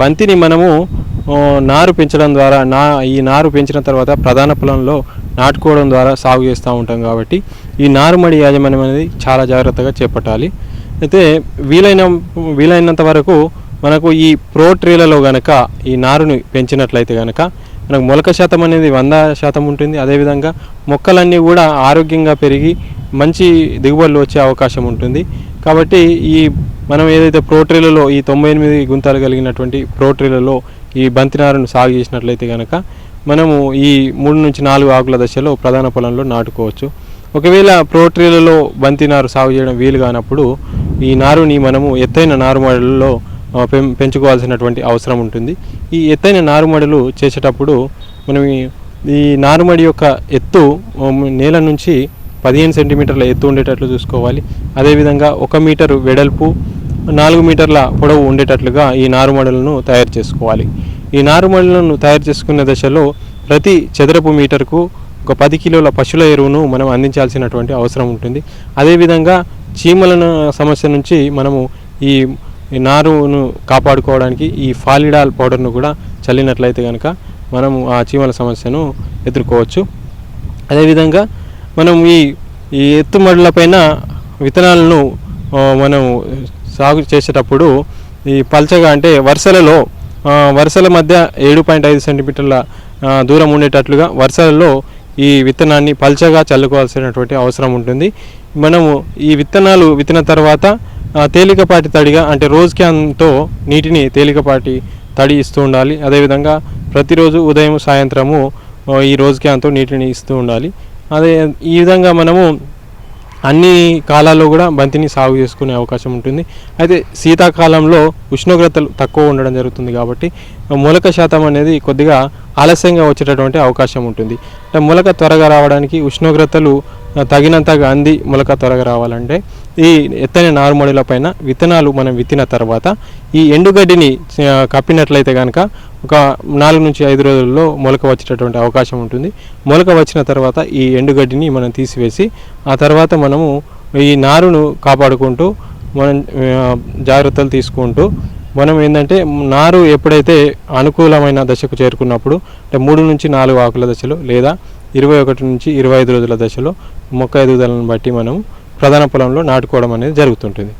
బంతిని మనము నారు పెంచడం ద్వారా నా ఈ నారు పెంచిన తర్వాత ప్రధాన పొలంలో నాటుకోవడం ద్వారా సాగు చేస్తూ ఉంటాం కాబట్టి ఈ నారుమడి యాజమాన్యం అనేది చాలా జాగ్రత్తగా చేపట్టాలి. అయితే వీలైన వీలైనంత వరకు మనకు ఈ ప్రో ట్రేలలో గనక ఈ నారుని పెంచినట్లయితే గనక మనకు మొలక శాతం అనేది వంద శాతం ఉంటుంది. అదేవిధంగా మొక్కలన్నీ కూడా ఆరోగ్యంగా పెరిగి మంచి దిగుబడులు వచ్చే అవకాశం ఉంటుంది. కాబట్టి ఈ మనం ఏదైతే ప్రోట్రీలలో ఈ తొంభై ఎనిమిది గుంతాలు కలిగినటువంటి ప్రోట్రీలలో ఈ బంతి నారును సాగు చేసినట్లయితే కనుక మనము ఈ మూడు నుంచి నాలుగు ఆకుల దశలో ప్రధాన పొలంలో నాటుకోవచ్చు. ఒకవేళ ప్రోట్రీలలో బంతి నారు సాగు చేయడం వీలు కానప్పుడు ఈ నారుని మనము ఎత్తైన నారుమడులలో పెం పెంచుకోవాల్సినటువంటి అవసరం ఉంటుంది. ఈ ఎత్తైన నారుమడులు చేసేటప్పుడు మనం ఈ- నారుమడి యొక్క ఎత్తు నేల నుంచి పదిహేను సెంటీమీటర్ల ఎత్తు ఉండేటట్లు చూసుకోవాలి. అదేవిధంగా ఒక మీటరు వెడల్పు నాలుగు మీటర్ల పొడవు ఉండేటట్లుగా ఈ నారుమడులను తయారు చేసుకోవాలి. ఈ నారుమడులను తయారు చేసుకునే దశలో ప్రతి చదరపు మీటర్కు ఒక పది కిలోల పశువుల ఎరువును మనం అందించాల్సినటువంటి అవసరం ఉంటుంది. అదేవిధంగా చీమల సమస్య నుంచి మనము ఈ నారును కాపాడుకోవడానికి ఈ ఫాలిడాల్ పౌడర్ను కూడా చల్లినట్లయితే కనుక మనము ఆ చీమల సమస్యను ఎదుర్కోవచ్చు. అదేవిధంగా మనం ఈ ఈ ఎత్తుమడులపైన విత్తనాలను మనం సాగు చేసేటప్పుడు ఈ పల్చగా అంటే వరుసలలో వరుసల మధ్య ఏడు పాయింట్ ఐదు సెంటీమీటర్ల దూరం ఉండేటట్లుగా వరుసలలో ఈ విత్తనాన్ని పల్చగా చల్లుకోవాల్సినటువంటి అవసరం ఉంటుంది. మనము ఈ విత్తనాలు విత్తిన తర్వాత తేలికపాటి తడిగా అంటే రోజ్ క్యాన్తో నీటిని తేలికపాటి తడి ఇస్తూ ఉండాలి. అదేవిధంగా ప్రతిరోజు ఉదయం సాయంత్రము ఈ రోజ్ క్యాన్తో నీటిని ఇస్తూ ఉండాలి. అదే ఈ విధంగా మనము అన్ని కాలాల్లో కూడా బంతిని సాగు చేసుకునే అవకాశం ఉంటుంది. అయితే శీతాకాలంలో ఉష్ణోగ్రతలు తక్కువ ఉండడం జరుగుతుంది కాబట్టి మొలక శాతం అనేది కొద్దిగా ఆలస్యంగా వచ్చేటటువంటి అవకాశం ఉంటుంది. అంటే మొలక త్వరగా రావడానికి ఉష్ణోగ్రతలు తగినంతగా అంది మొలక త్వరగా రావాలంటే ఈ ఎత్తైన నారుమడిల పైన విత్తనాలు మనం విత్తిన తర్వాత ఈ ఎండుగడ్డిని కప్పినట్లయితే కనుక ఒక నాలుగు నుంచి ఐదు రోజుల్లో మొలక వచ్చేటటువంటి అవకాశం ఉంటుంది. మొలక వచ్చిన తర్వాత ఈ ఎండుగడ్డిని మనం తీసివేసి ఆ తర్వాత మనము ఈ నారును కాపాడుకుంటూ మనం జాగ్రత్తలు తీసుకుంటూ మనం ఏంటంటే నారు ఎప్పుడైతే అనుకూలమైన దశకు చేరుకున్నప్పుడు అంటే మూడు నుంచి నాలుగు ఆకుల దశలో లేదా ఇరవై ఒకటి నుంచి ఇరవై ఐదు రోజుల దశలో మొక్క ఎదుగుదలను బట్టి మనం ప్రధాన పొలంలో నాటుకోవడం అనేది జరుగుతుంటుంది.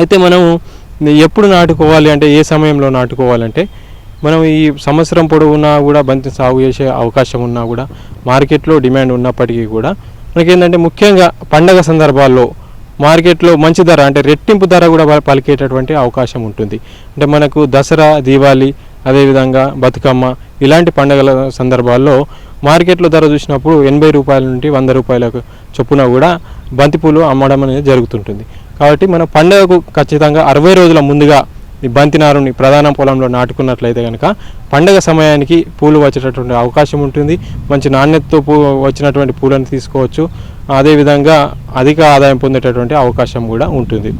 అయితే మనము ఎప్పుడు నాటుకోవాలి అంటే ఏ సమయంలో నాటుకోవాలంటే మనం ఈ సంవత్సరం పొడవునా కూడా బంతి సాగు చేసే అవకాశం ఉన్నా కూడా మార్కెట్లో డిమాండ్ ఉన్నప్పటికీ కూడా మనకేంటంటే ముఖ్యంగా పండగ సందర్భాల్లో మార్కెట్లో మంచి ధర అంటే రెట్టింపు ధర కూడా పలికేటటువంటి అవకాశం ఉంటుంది. అంటే మనకు దసరా దీపావళి అదేవిధంగా బతుకమ్మ ఇలాంటి పండగల సందర్భాల్లో మార్కెట్లో ధర చూసినప్పుడు ఎనభై రూపాయల నుండి వంద రూపాయలకు చొప్పున కూడా బంతిపూలు అమ్మడం అనేది జరుగుతుంటుంది. కాబట్టి మన పండగకు ఖచ్చితంగా అరవై రోజుల ముందుగా ఈ బంతి నారుని ప్రధాన పొలంలో నాటుకున్నట్లయితే కనుక పండగ సమయానికి పూలు వచ్చేటటువంటి అవకాశం ఉంటుంది. మంచి నాణ్యతతో పూ వచ్చినటువంటి పూలను తీసుకోవచ్చు. అదేవిధంగా అధిక ఆదాయం పొందేటటువంటి అవకాశం కూడా ఉంటుంది.